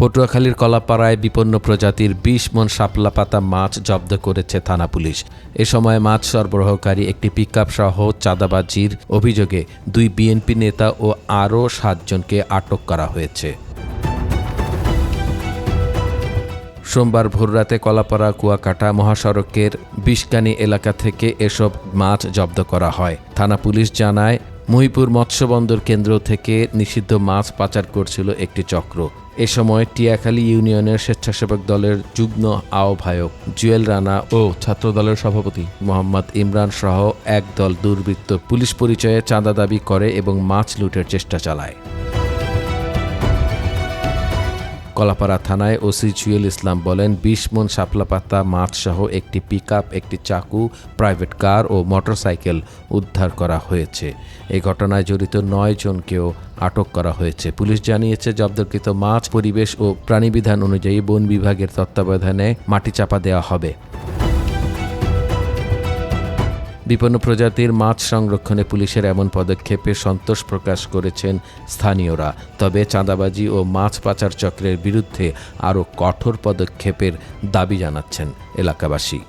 পটুয়াখালীর কলাপাড়ায় বিপন্ন প্রজাতির বিশ মন শাপলা পাতা মাছ জব্দ করেছে থানা পুলিশ। এ সময় মাছ সরবরাহকারী একটি পিকআপ সহ চাঁদাবাজির অভিযোগে দুই বিএনপি নেতা ও আরও সাতজনকে আটক করা হয়েছে। সোমবার ভোররাতে কলাপাড়া, কুয়াকাটা মহাসড়কের বিষকানি এলাকা থেকে এসব মাছ জব্দ করা হয়। থানা পুলিশ জানায় মহিপুর মৎস্যবন্দর কেন্দ্র থেকে নিষিদ্ধ মাছ পাচার করছিল একটি চক্র। এ সময় টিয়াখালী ইউনিয়নের স্বেচ্ছাসেবক দলের যুগ্ম আহ্বায়ক জুয়েল রানা ও ছাত্রদলের সভাপতি মোহাম্মদ ইমরান সহ একদল দুর্বৃত্ত পুলিশ পরিচয়ে চাঁদা দাবি করে এবং মাছ লুটের চেষ্টা চালায়। কলাপাড়া থানায় ওসি জুয়েল ইসলাম বলেন, বিশ মন শাপলাপাতা মাছসহ একটি পিক একটি চাকু, প্রাইভেট কার ও মোটরসাইকেল উদ্ধার করা হয়েছে। এই ঘটনায় জড়িত নয় জনকেও আটক করা হয়েছে। পুলিশ জানিয়েছে, জব্দকৃত মাছ, পরিবেশ ও প্রাণীবিধান অনুযায়ী বন বিভাগের তত্ত্বাবধানে মাটি চাপা দেওয়া হবে। বিপন্ন প্রজাতির মাছ সংরক্ষণে পুলিশের এমন পদক্ষেপে সন্তোষ প্রকাশ করেছেন স্থানীয়রা। তবে চাঁদাবাজি ও মাছ পাচার চক্রের বিরুদ্ধে আরও কঠোর পদক্ষেপের দাবি জানাচ্ছেন এলাকাবাসী।